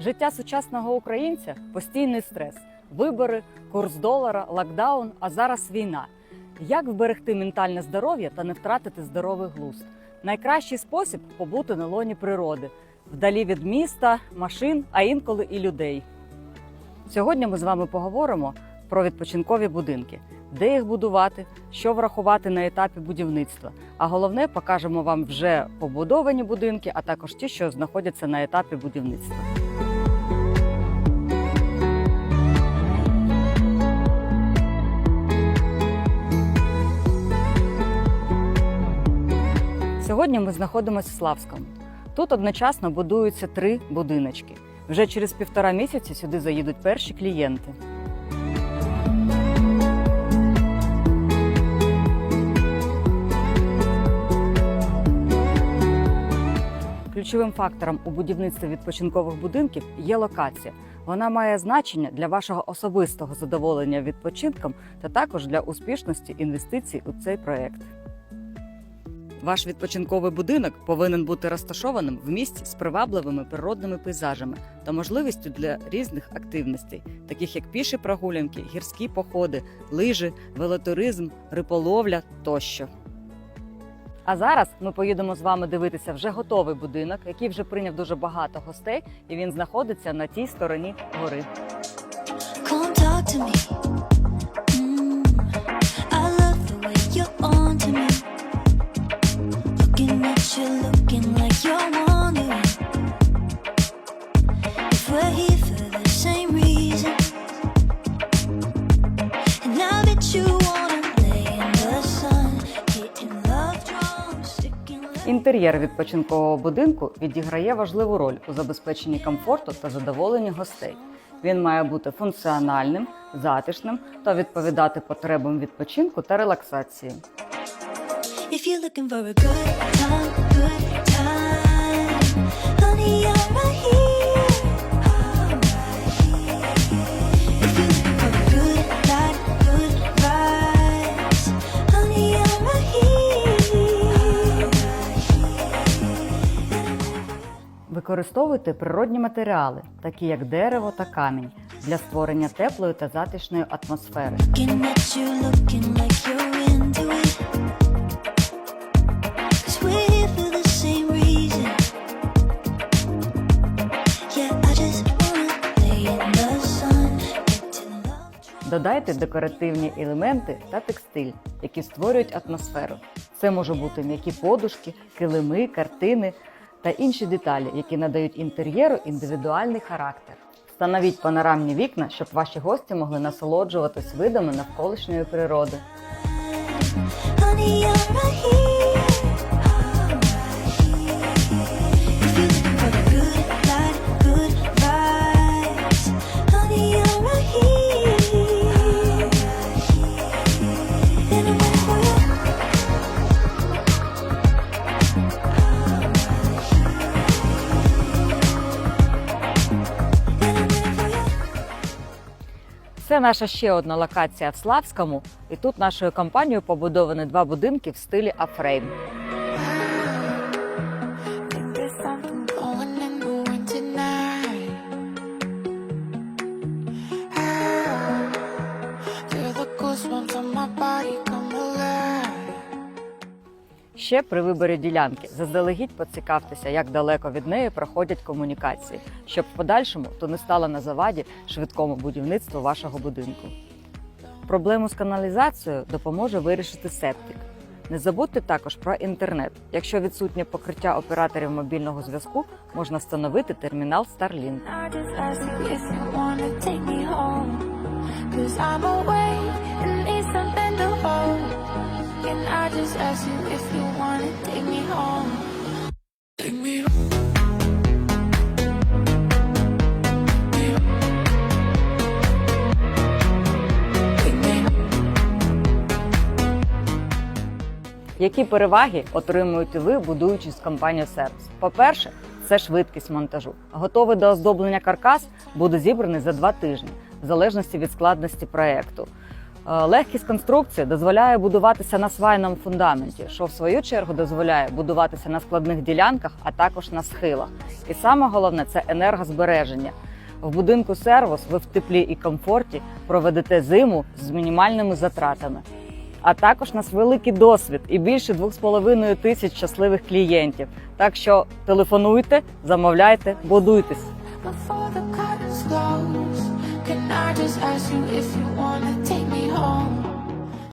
Життя сучасного українця постійний стрес, вибори, курс долара, локдаун, а зараз війна. Як вберегти ментальне здоров'я та не втратити здоровий глузд? Найкращий спосіб побути на лоні природи, вдалі від міста, машин, а інколи і людей. Сьогодні ми з вами поговоримо про відпочинкові будинки, де їх будувати, що врахувати на етапі будівництва. А головне, покажемо вам вже побудовані будинки, а також ті, що знаходяться на етапі будівництва. Сьогодні ми знаходимося в Славському. Тут одночасно будуються три будиночки. Вже через півтора місяці сюди заїдуть перші клієнти. Ключовим фактором у будівництві відпочинкових будинків є локація. Вона має значення для вашого особистого задоволення відпочинком та також для успішності інвестицій у цей проект. Ваш відпочинковий будинок повинен бути розташованим в місті з привабливими природними пейзажами та можливістю для різних активностей, таких як піші прогулянки, гірські походи, лижі, велотуризм, риполовля тощо. А зараз ми поїдемо з вами дивитися вже готовий будинок, який вже прийняв дуже багато гостей, і він знаходиться на тій стороні гори. Інтер'єр відпочинкового будинку відіграє важливу роль у забезпеченні комфорту та задоволенні гостей. Він має бути функціональним, затишним та відповідати потребам відпочинку та релаксації. If you're looking for a good time, good Використовуйте природні матеріали, такі як дерево та камінь, для створення теплої та затишної атмосфери. Додайте декоративні елементи та текстиль, які створюють атмосферу. Це може бути м'які подушки, килими, картини та інші деталі, які надають інтер'єру індивідуальний характер. Встановіть панорамні вікна, щоб ваші гості могли насолоджуватись видами навколишньої природи. Наша ще одна локація в Славському, і тут нашою компанією побудовані два будинки в стилі Афрейм. Ще при виборі ділянки заздалегідь поцікавтеся, як далеко від неї проходять комунікації, щоб в подальшому то не стало на заваді швидкому будівництву вашого будинку. Проблему з каналізацією допоможе вирішити септик. Не забудьте також про інтернет. Якщо відсутнє покриття операторів мобільного зв'язку, можна встановити термінал Starlink. I just Can I just ask you if you wanna take me home? Take me home. Які переваги отримуєте ви, будуючи з компанією сервіс? По-перше, це швидкість монтажу. Готовий до оздоблення каркас буде зібраний за два тижні, в залежності від складності проєкту. Е, Легкість конструкції дозволяє будуватися на свайному фундаменті, що в свою чергу дозволяє будуватися на складних ділянках, а також на схилах. І саме головне це енергозбереження. В будинку сервус ви в теплі і комфорті проведете зиму з мінімальними затратами. А також нас великий досвід і більше 2,5 тисяч щасливих клієнтів. Так що телефонуйте, замовляйте, будуйтесь. Home?